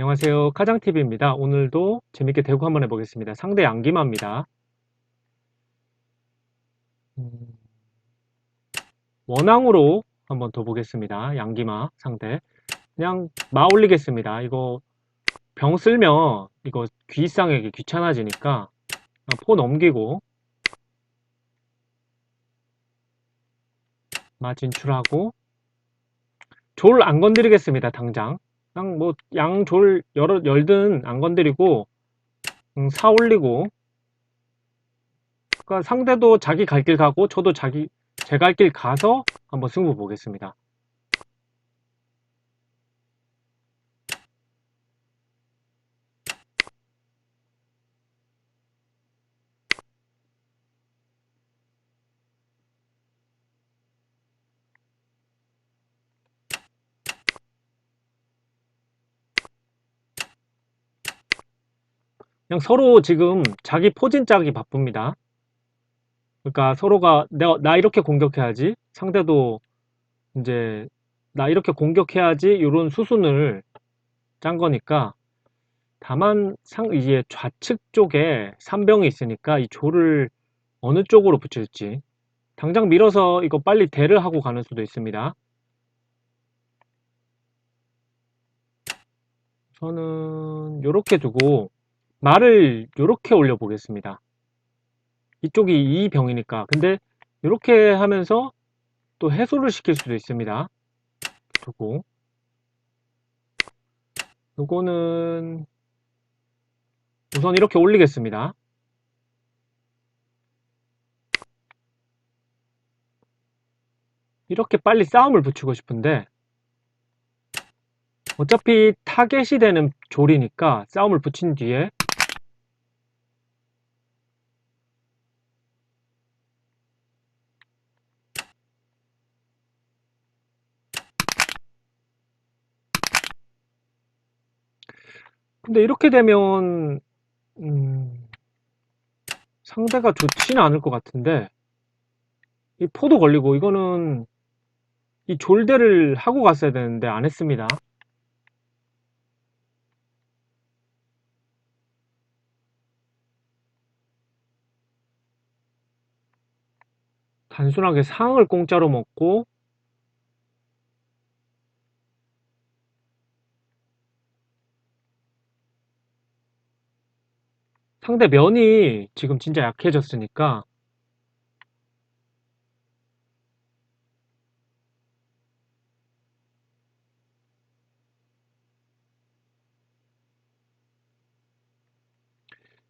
안녕하세요. 카장TV입니다. 오늘도 재밌게 대구 한번 해보겠습니다. 상대 양기마입니다. 음, 원앙으로 한번 더 보겠습니다. 양기마 상대. 그냥 마 올리겠습니다. 이거 병 쓸면 이거 귀상에게 귀찮아지니까 포 넘기고 마 진출하고 졸 안 건드리겠습니다. 당장. 그냥 뭐 양졸 여러 열든 안 건드리고 음, 사 올리고 그러니까 상대도 자기 갈 길 가고 저도 자기 제 갈 길 가서 한번 승부 보겠습니다. 그냥 서로 지금 자기 포진 짜기 바쁩니다. 그러니까 서로가 내가 나 이렇게 공격해야지 상대도 이제 나 이렇게 공격해야지 이런 수순을 짠 거니까 다만 상 이제 좌측 쪽에 산병이 있으니까 이 조를 어느 쪽으로 붙일지 당장 밀어서 이거 빨리 대를 하고 가는 수도 있습니다. 저는 이렇게 두고 말을 이렇게 올려 보겠습니다. 이쪽이 2병이니까 근데 이렇게 하면서 또 해소를 시킬 수도 있습니다. 두고 요거는 우선 이렇게 올리겠습니다. 이렇게 빨리 싸움을 붙이고 싶은데 어차피 타겟이 되는 졸이니까 싸움을 붙인 뒤에 근데 이렇게 되면 음, 상대가 좋지는 않을 것 같은데 이 포도 걸리고 이거는 이 졸대를 하고 갔어야 되는데 안 했습니다. 단순하게 상을 공짜로 먹고 상대 면이 지금 진짜 약해졌으니까.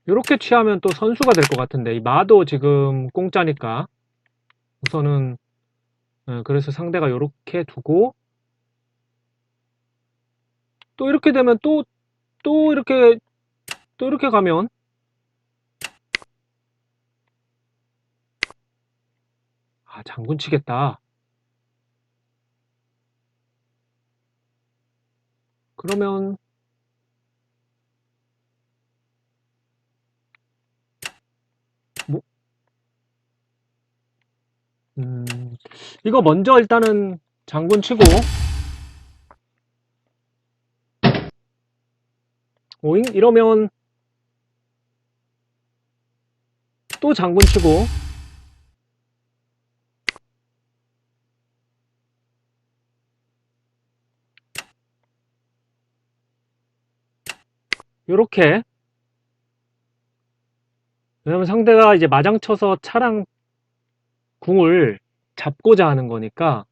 이렇게 취하면 또 선수가 될 것 같은데 이 마도 지금 공짜니까. 우선은 어, 그래서 상대가 이렇게 두고. 또 이렇게 되면 또 또 이렇게 또 이렇게 가면 아 장군 치겠다. 그러면 뭐? 음, 이거 먼저 일단은 장군 치고 오잉? 이러면 또 장군 치고 요렇게. 왜냐면 상대가 이제 마장 쳐서 차랑 궁을 잡고자 하는 거니까.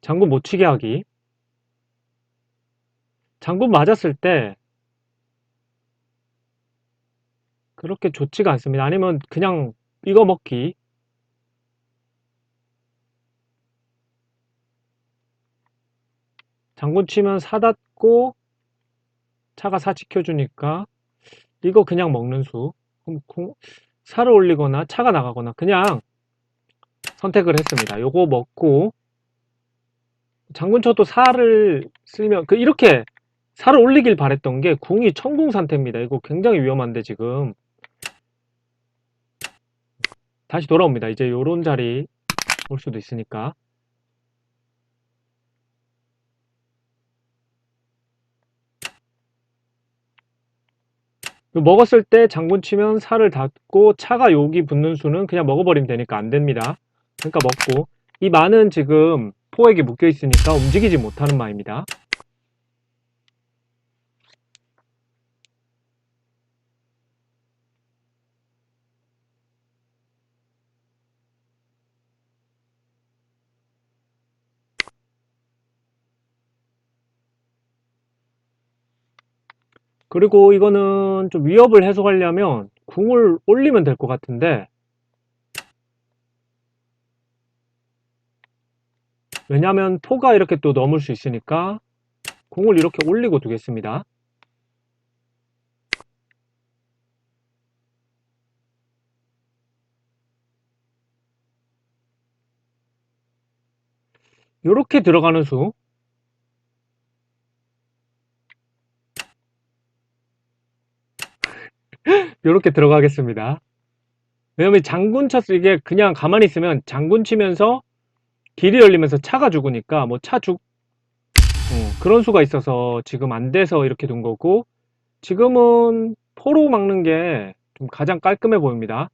장군 못 치게 하기 장군 맞았을 때 그렇게 좋지가 않습니다. 아니면 그냥 이거 먹기 장군 치면 사 닫고 차가 사 지켜주니까 이거 그냥 먹는 수 사를 올리거나 차가 나가거나 그냥 선택을 했습니다. 요거 먹고 장군 쳐도 살을 쓰면 그 이렇게 살을 올리길 바랬던 게 궁이 천궁 상태입니다. 이거 굉장히 위험한데 지금 다시 돌아옵니다. 이제 요런 자리 올 수도 있으니까 먹었을 때 장군 치면 살을 닫고 차가 여기 붙는 수는 그냥 먹어버리면 되니까 안 됩니다. 그러니까 먹고 이 마는 지금 포에게 묶여 있으니까 움직이지 못하는 마입니다. 그리고 이거는 좀 위협을 해소하려면 궁을 올리면 될 것 같은데 왜냐하면 포가 이렇게 또 넘을 수 있으니까 궁을 이렇게 올리고 두겠습니다. 이렇게 들어가는 수 이렇게 들어가겠습니다. 왜냐면 장군 쳤을 이게 그냥 가만히 있으면 장군 치면서 길이 열리면서 차가 죽으니까 뭐 차 죽, 어, 그런 수가 있어서 지금 안 돼서 이렇게 둔 거고 지금은 포로 막는 게 좀 가장 깔끔해 보입니다.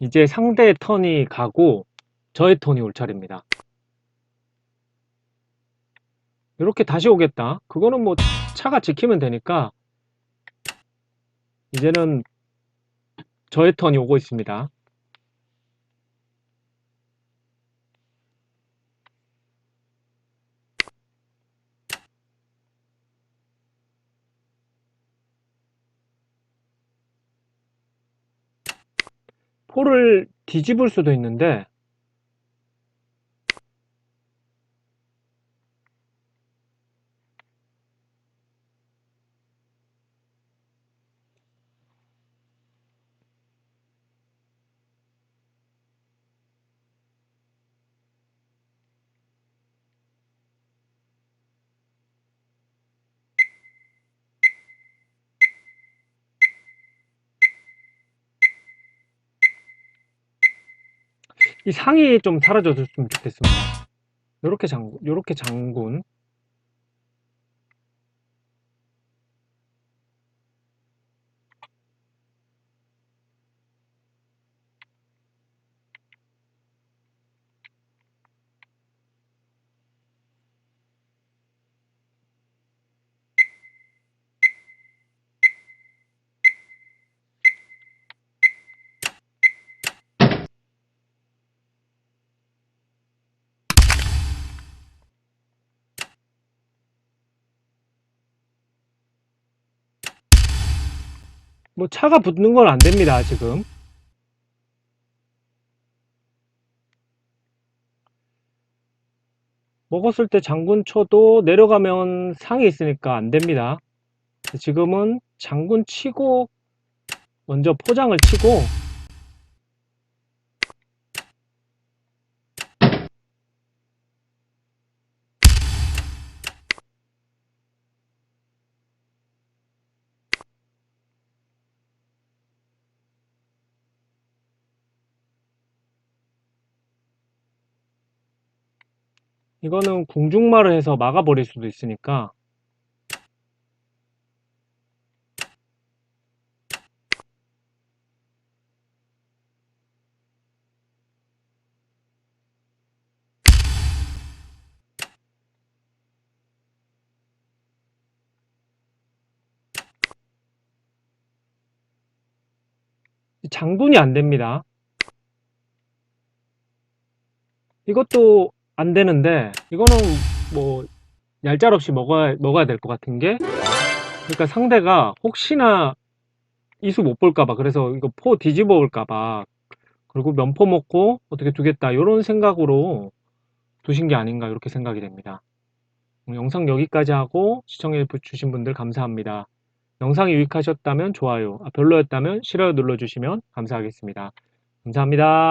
이제 상대의 턴이 가고 저의 턴이 올 차례입니다. 이렇게 다시 오겠다. 그거는 뭐 차가 지키면 되니까 이제는 저의 턴이 오고 있습니다. 포를 뒤집을 수도 있는데 이 상이 좀 사라져줬으면 좋겠습니다. 요렇게 장군, 요렇게 장군. 뭐 차가 붙는 건 안 됩니다, 지금. 먹었을 때 장군 쳐도 내려가면 상이 있으니까 안 됩니다. 지금은 장군 치고 먼저 포장을 치고 이거는 궁중말을 해서 막아버릴 수도 있으니까 장군이 안 됩니다. 이것도 안 되는데 이거는 뭐 얄짤 없이 먹어야 먹어야 될 것 같은 게 그러니까 상대가 혹시나 이수 못 볼까봐 그래서 이거 포 뒤집어 올까봐 그리고 면포 먹고 어떻게 두겠다 이런 생각으로 두신 게 아닌가 이렇게 생각이 됩니다. 음, 영상 여기까지 하고 시청해 주신 분들 감사합니다. 영상이 유익하셨다면 좋아요, 아, 별로였다면 싫어요 눌러주시면 감사하겠습니다. 감사합니다.